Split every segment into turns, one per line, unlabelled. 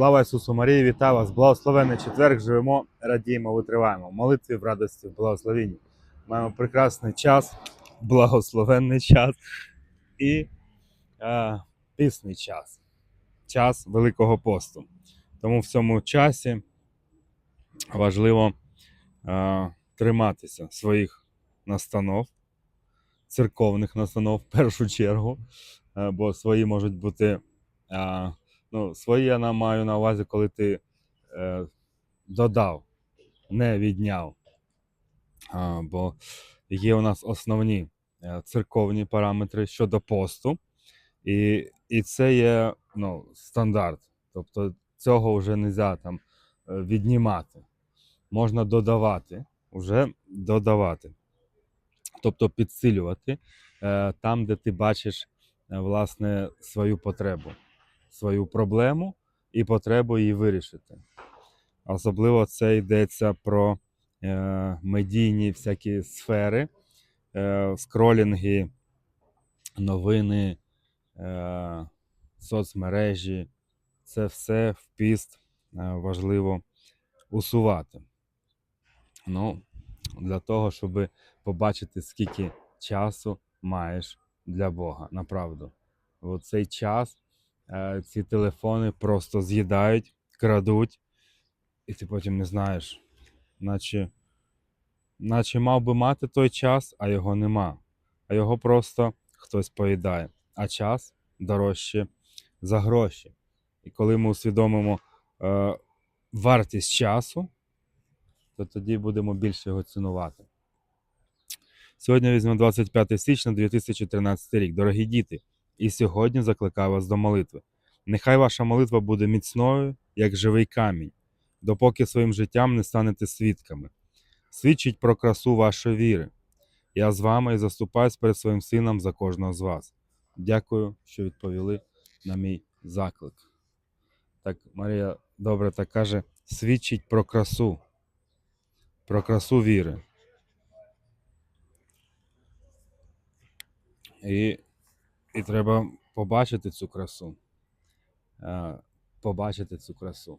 Слава Ісусу Марії, вітаю вас! Благословенний четверг, живемо, радіємо, витриваємо. В молитві, в радості, в благословенні. Маємо прекрасний час, благословенний час і е, пісний час, час Великого посту. Тому в цьому часі важливо е, триматися своїх настанов, церковних настанов в першу чергу, е, бо свої можуть бути. Е, Ну, свої я маю на увазі, коли ти е, додав, не відняв. А, бо є у нас основні е, церковні параметри щодо посту, і, і це є ну, стандарт. Тобто цього вже не можна е, віднімати. Можна додавати, вже додавати. Тобто підсилювати е, там, де ти бачиш е, власне свою потребу свою проблему і потребу її вирішити. Особливо це йдеться про е, медійні всякі сфери, е, скролінги, новини, е, соцмережі. Це все в піст е, важливо усувати. Ну, для того, щоб побачити, скільки часу маєш для Бога. Направду. В цей час ці телефони просто з'їдають, крадуть, і ти потім не знаєш, наче, наче мав би мати той час, а його нема. А його просто хтось поїдає. А час дорожче за гроші. І коли ми усвідомимо е, вартість часу, то тоді будемо більше його цінувати. Сьогодні візьмемо 25 січня 2013 рік. Дорогі діти, і сьогодні закликаю вас до молитви. Нехай ваша молитва буде міцною, як живий камінь, допоки своїм життям не станете свідками. Свідчить про красу вашої віри. Я з вами і заступаюсь перед своїм сином за кожного з вас. Дякую, що відповіли на мій заклик. Так, Марія добре так каже: свідчить про красу, про красу віри. І, і треба побачити цю красу. Е, побачити цю красу.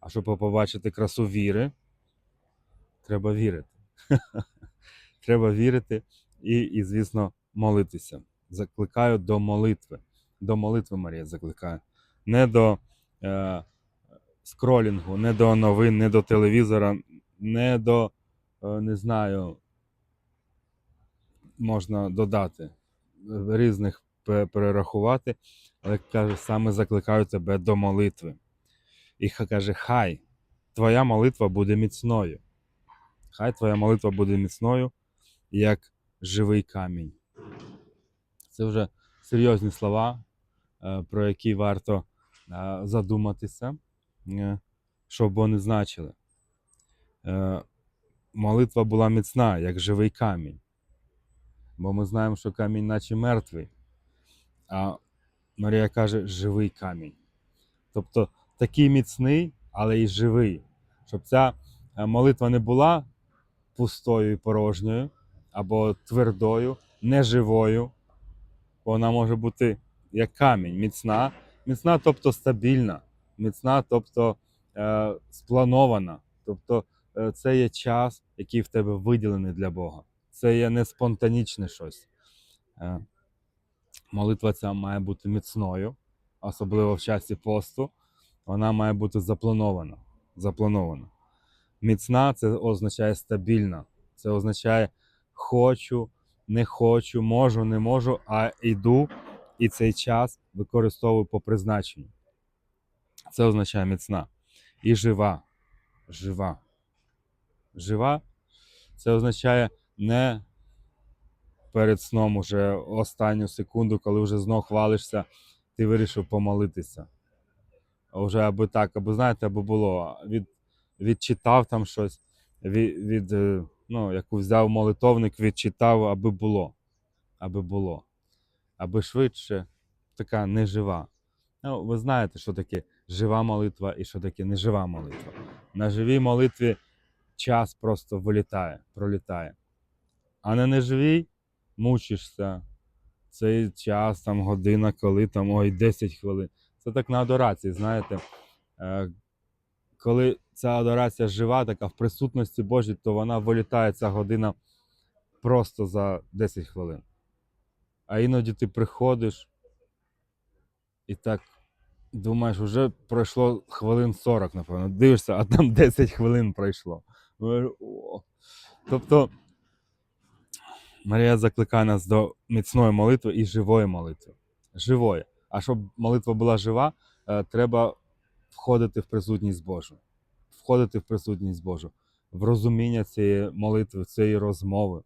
А щоб побачити красу віри, треба вірити. треба вірити і, і, звісно, молитися. Закликаю до молитви. До молитви Марія закликаю. Не до е, скролінгу, не до новин, не до телевізора, не до, е, не знаю, можна додати різних пе- перерахувати, але каже, саме закликаю тебе до молитви. І каже, хай твоя молитва буде міцною. Хай твоя молитва буде міцною, як живий камінь. Це вже серйозні слова, е, про які варто е, задуматися, е, що б вони значили. Молитва була міцна, як живий камінь. Бо ми знаємо, що камінь наче мертвий. А Марія каже, живий камінь. Тобто такий міцний, але й живий. Щоб ця е, молитва не була пустою і порожньою, або твердою, неживою. Вона може бути як камінь, міцна, міцна, тобто стабільна, міцна, тобто е, спланована. Тобто е, це є час, який в тебе виділений для Бога. Це є не спонтанічне щось. Е, молитва ця має бути міцною, особливо в часі посту. Вона має бути запланована. запланована. Міцна це означає стабільна. Це означає хочу, не хочу, можу, не можу, а йду і цей час використовую по призначенню. Це означає міцна. І жива. Жива. Жива це означає не перед сном уже останню секунду, коли вже знов хвалишся, ти вирішив помолитися. А Вже аби так, аби знаєте, аби було. Від, відчитав там щось, від, від, е, ну, яку взяв молитовник, відчитав, аби було. Аби було. Аби швидше, така нежива. Ну, ви знаєте, що таке жива молитва і що таке нежива молитва. На живій молитві час просто вилітає, пролітає. А на неживій мучишся. Цей час, там година, коли там ой, 10 хвилин. Це так на адорації, знаєте. Е, коли ця адорація жива, така в присутності Божій, то вона вилітає ця година просто за 10 хвилин. А іноді ти приходиш і так думаєш, вже пройшло хвилин 40, напевно. Дивишся, а там 10 хвилин пройшло. Тобто Марія закликає нас до міцної молитви і живої молитви. Живої. А щоб молитва була жива, е, треба входити в присутність Божу. Входити в присутність Божу, в розуміння цієї молитви, цієї розмови,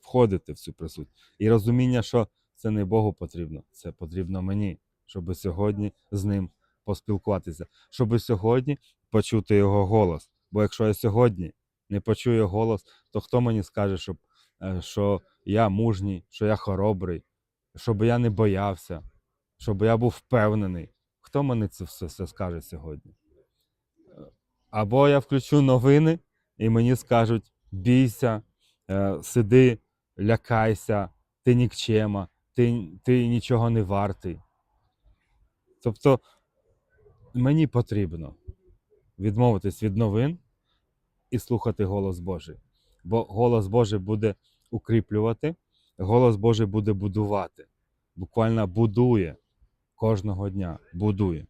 входити в цю присутність. І розуміння, що це не Богу потрібно, це потрібно мені, щоб сьогодні з ним поспілкуватися, щоб сьогодні почути його голос. Бо якщо я сьогодні не почую голос, то хто мені скаже, щоб, що я мужній, що я хоробрий, щоб я не боявся, щоб я був впевнений. Хто мені це все, все скаже сьогодні? Е, Або я включу новини, і мені скажуть: бійся, е, сиди, лякайся, ти нікчема, ти, ти нічого не вартий. Тобто мені потрібно відмовитись від новин і слухати голос Божий. Бо голос Божий буде укріплювати, голос Божий буде будувати. Буквально будує кожного дня, будує.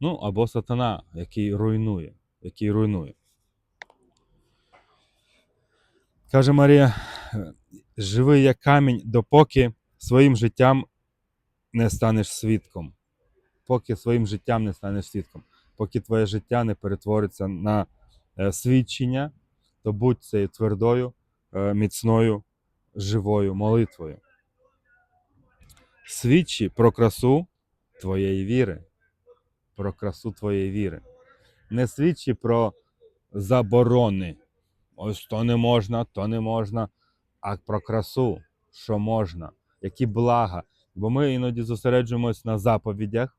Ну, або сатана, який руйнує, який руйнує. Каже Марія: «Е, живи як камінь, допоки своїм життям не станеш свідком. Поки своїм життям не станеш свідком. Поки твоє життя не перетвориться на е, свідчення, то будь цією твердою, е, міцною, живою молитвою. Свідчи про красу твоєї віри. Про красу твоєї віри. Не свідчи про заборони. Ось то не можна, то не можна, а про красу, що можна, які блага. Бо ми іноді зосереджуємось на заповідях.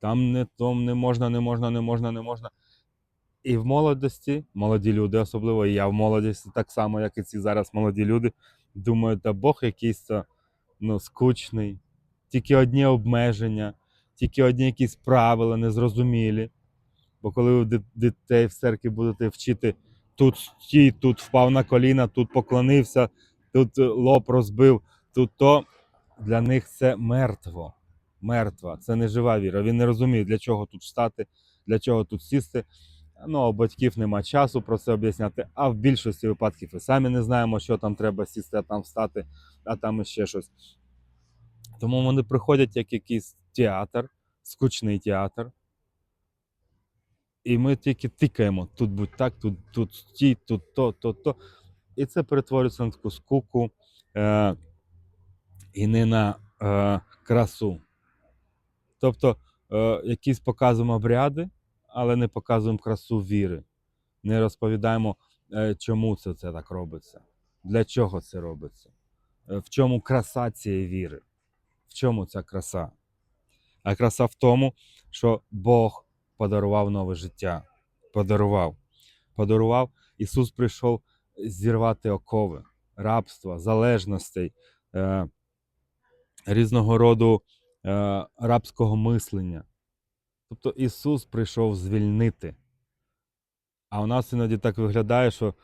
Там не том не можна, не можна, не можна, не можна. І в молодості, молоді люди, особливо і я в молодості, так само, як і ці зараз молоді люди, думають, та Бог якийсь ну, скучний, тільки одні обмеження, тільки одні якісь правила незрозумілі. Бо коли ви дітей в церкві будете вчити тут стій, тут впав на коліна, тут поклонився, тут лоб розбив, тут то для них це мертво. Мертва, це не жива віра. Він не розуміє, для чого тут встати, для чого тут сісти. Ну, у батьків нема часу про це об'ясняти. А в більшості випадків і самі не знаємо, що там треба сісти, а там встати, а там іще щось. Тому вони приходять як якийсь театр, скучний театр. І ми тільки тикаємо: тут будь так, тут, тут стій, тут то, то, то. І це перетворюється на таку скуку е, і не на е, красу. Тобто, е, якісь показуємо обряди, але не показуємо красу віри. Не розповідаємо, е, чому це, це так робиться, для чого це робиться, е, в чому краса цієї віри, в чому ця краса. А краса в тому, що Бог подарував нове життя. Подарував. Подарував. Ісус прийшов зірвати окови, рабства, залежностей, е, різного роду рабського мислення. Тобто Ісус прийшов звільнити. А у нас іноді так виглядає, що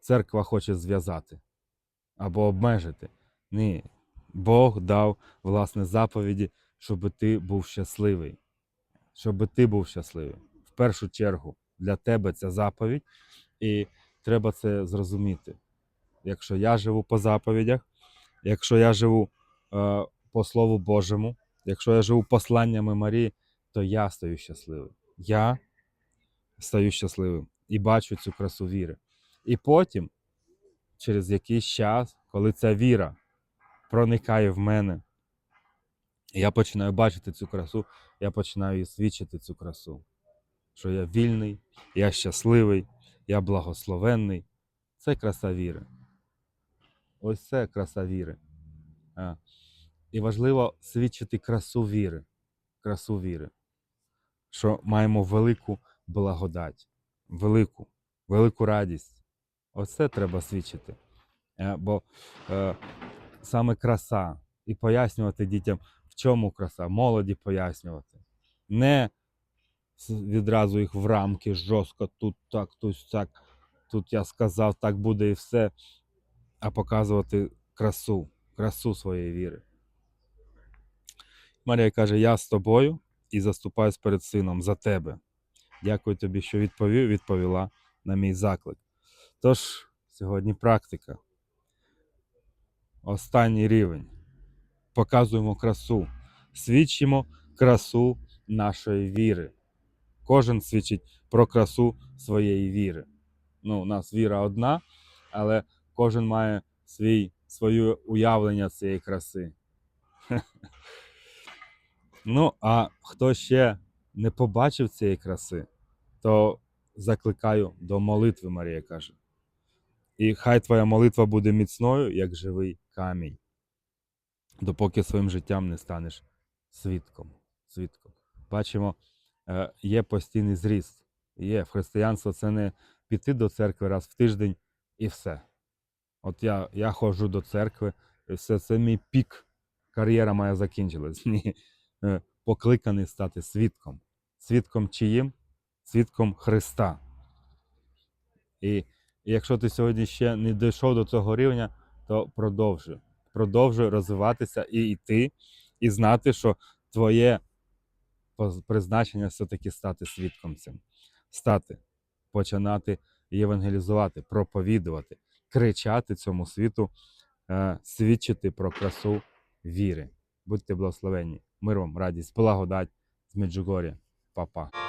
церква хоче зв'язати або обмежити. Ні. Бог дав власне заповіді, щоб ти був щасливий. Щоб ти був щасливий. В першу чергу для тебе ця заповідь, і треба це зрозуміти. Якщо я живу по заповідях, якщо я живу е, по Слову Божому, якщо я живу посланнями Марії, то я стаю щасливим. Я стаю щасливим і бачу цю красу віри. І потім, через якийсь час, коли ця віра проникає в мене, я починаю бачити цю красу, я починаю свідчити цю красу. Що я вільний, я щасливий, я благословенний. Це краса віри. Ось це краса віри. А. І важливо свідчити красу віри. Красу віри. Що маємо велику благодать, велику, велику радість. Оце треба свідчити. Е, Бо е, саме краса і пояснювати дітям, в чому краса, молоді пояснювати. не відразу їх в рамки жорстко, тут так, тут так, тут я сказав, так буде і все, а показувати красу, красу своєї віри. Марія каже: Я з тобою і заступаюсь перед сином за тебе. Дякую тобі, що відповів, відповіла на мій заклик. Тож, сьогодні практика. Останній рівень. Показуємо красу, свідчимо красу нашої віри. Кожен свідчить про красу своєї віри. Ну, у нас віра одна, але кожен має свій, своє уявлення цієї краси. Ну, а хто ще не побачив цієї краси, то закликаю до молитви, Марія каже. І хай твоя молитва буде міцною, як живий камінь, допоки своїм життям не станеш свідком. свідком. Бачимо, е, є постійний зріст. Є в християнство це не піти до церкви раз в тиждень і все. От я, я ходжу до церкви, і все це мій пік. Кар'єра моя закінчилась. Е, Покликаний стати свідком. Свідком чиїм? Свідком Христа. І якщо ти сьогодні ще не дійшов до цього рівня, то продовжуй. Продовжуй розвиватися і йти, і знати, що твоє призначення все-таки стати свідком цим. Стати, починати євангелізувати, проповідувати, кричати цьому світу, е, свідчити про красу віри. Будьте благословенні. Мир вам, радість, благодать з Меджугорі. Па-па.